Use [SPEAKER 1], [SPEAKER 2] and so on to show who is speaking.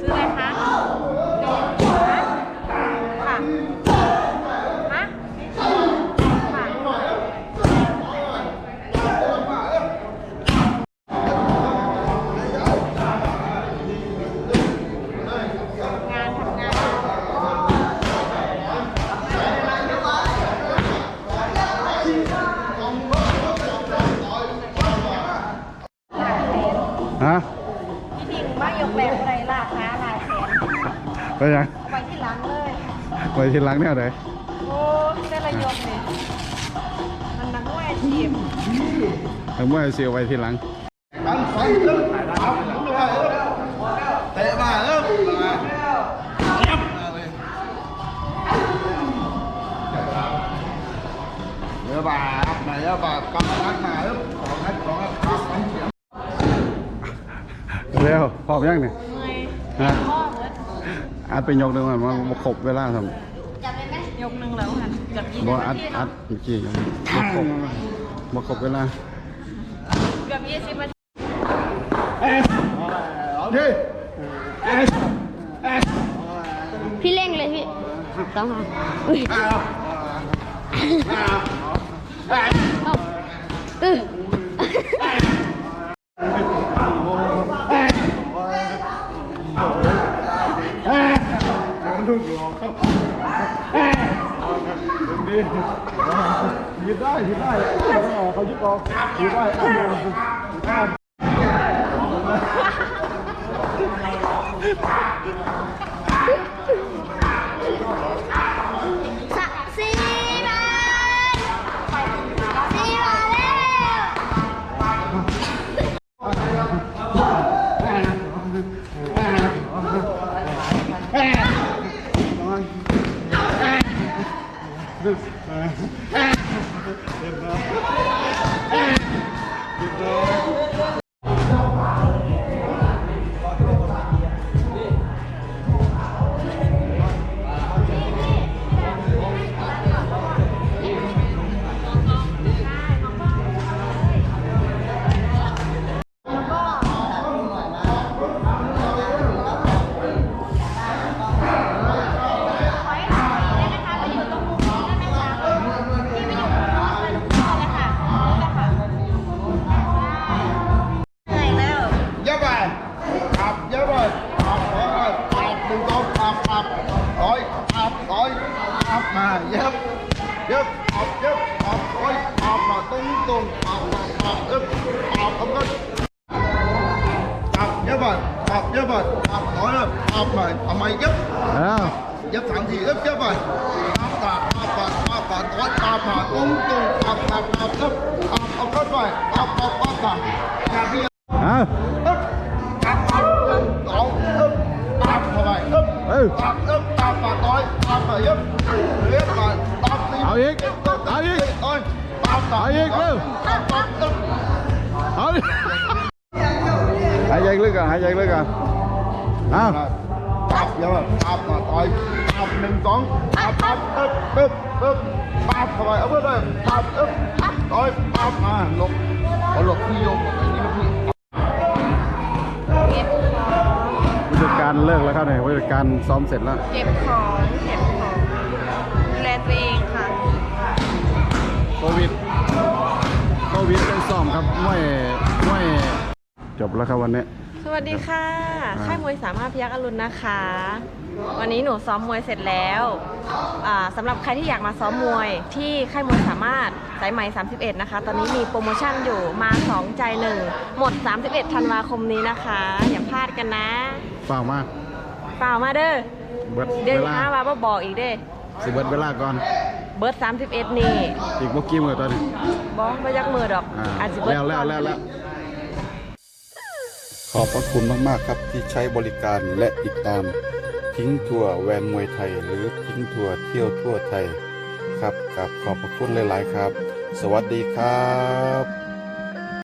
[SPEAKER 1] ซื้ออะไรคะฮะค่ะฮะค่ะ
[SPEAKER 2] ฮะ
[SPEAKER 1] พี่ทิงมายกแบบอะไรล่ะคะลายแขน
[SPEAKER 2] ไปยัง
[SPEAKER 1] เอาไว้ที่หลังเลย
[SPEAKER 2] ไปที่หล้างแนวไหน
[SPEAKER 1] โอ้ได้ระยกเลยมันนักมวยอาชีพ
[SPEAKER 2] ทำไมเสียไว้ที่หลัง
[SPEAKER 3] เตะมาเริ่มมาเดี๋ยวบาปไหนแล้วบาปกำลังมาเริ่มของนัดของนัดของนัด เสียง
[SPEAKER 2] เร็วพร้อมยังเนี่ย
[SPEAKER 1] เมื่อย
[SPEAKER 2] ฮะ
[SPEAKER 1] พ่อเบิด
[SPEAKER 2] อัดไปยกหนึ่งมันมาครบเวลาทำ
[SPEAKER 1] จำได้ไหมยกหนึ่งแล้วหันเกับยี่
[SPEAKER 2] บ่
[SPEAKER 1] สิบ
[SPEAKER 2] อั
[SPEAKER 1] นา
[SPEAKER 2] ด
[SPEAKER 1] ที
[SPEAKER 2] อั
[SPEAKER 1] เนาะ
[SPEAKER 2] ดเมื่อกี้ยังมาครบมาครบเวลา
[SPEAKER 1] เกือบยี่สิบนาที
[SPEAKER 3] เอาดิ
[SPEAKER 4] พี่เร่งเลยพี่ต้องค่ะอุ้ยเอาเออ
[SPEAKER 3] ยืดได้ยืดได้เขายึดออกยืดได้เอา
[SPEAKER 1] Yeah. อ
[SPEAKER 3] งขับขับร้อยขับร้อยขับมาเย็บเย็บขับเย็บขับร้อยขับมาตรงตรงขับขับเย็บขับขับก็ขับเยอะไปขั เอ๊บเอ้ยขับเอ๊บขับปาถอยขับไปเอ๊บเอ๊บไปขับตี
[SPEAKER 2] เอาอีกเอาอีก
[SPEAKER 3] เอ้ยขับตา
[SPEAKER 2] เอาอีกเร็ว
[SPEAKER 3] ขับขับเอ๊บ
[SPEAKER 2] เอาหายใจลึกอะหายใจลึกอะอ้าว
[SPEAKER 3] ขับเยอะขับมาถอยขับหนึ่งสองขับขับเอ๊บเอ๊บเอ๊บขับเข้าไปเอาไปเลยขับเอ๊บถอยขับมาหลบหลบพี่โยมแบ
[SPEAKER 2] การเลิกแล้วครับเนี่ยผู้จัดการซ้อมเสร็จแล้ว
[SPEAKER 1] เก็บของเก็บของดูแลตัวเองค่ะ
[SPEAKER 2] โควิดโควิดเป็นซ้อมครับไม่ไม่จบแล้วครับวันนี้
[SPEAKER 1] สวัสดีค่ะ ค่ายมวยสามารถพยักอรุณนะคะ วันนี้หนูซ้อมมวยเสร็จแล้วอ่าสำหรับใครที่อยากมาซ้อมมวยที่ค่ายมวยสามารถสายไหม31 นะคะ ตอนนี้มีโปรโมชั่นอยู่มา 2 ใจหนึ่งหมด 31 ธันวาคมนี้นะคะ อย่าพลาดกันนะ
[SPEAKER 2] เปล่ามาก
[SPEAKER 1] เปล่ามาเด้อ
[SPEAKER 2] เบิด
[SPEAKER 1] เดี๋ยว
[SPEAKER 2] เวลา
[SPEAKER 1] หาว่าบ่บอกอีกเด้
[SPEAKER 2] สิเบิดเวลาก่อน
[SPEAKER 1] เบิร์ด31นี่
[SPEAKER 2] อีกเมื่อกี้มือตอนนี้
[SPEAKER 1] บอกไม่ยักมือดอก
[SPEAKER 2] อ่า
[SPEAKER 1] อาจจะเบิร์ด
[SPEAKER 2] แล้วแล้ว
[SPEAKER 1] ก่อน
[SPEAKER 2] แล้วแล้วข อบพระคุณมาก ๆ ครับที่ใช้บริการและติดตามทิ้งทัวร์แวนมวยไทย หรือทิ้งทัวร์เที่ยวทั่วไทยครับกับขอบพระคุณหลาย ๆ ครับ สวัสดีครับ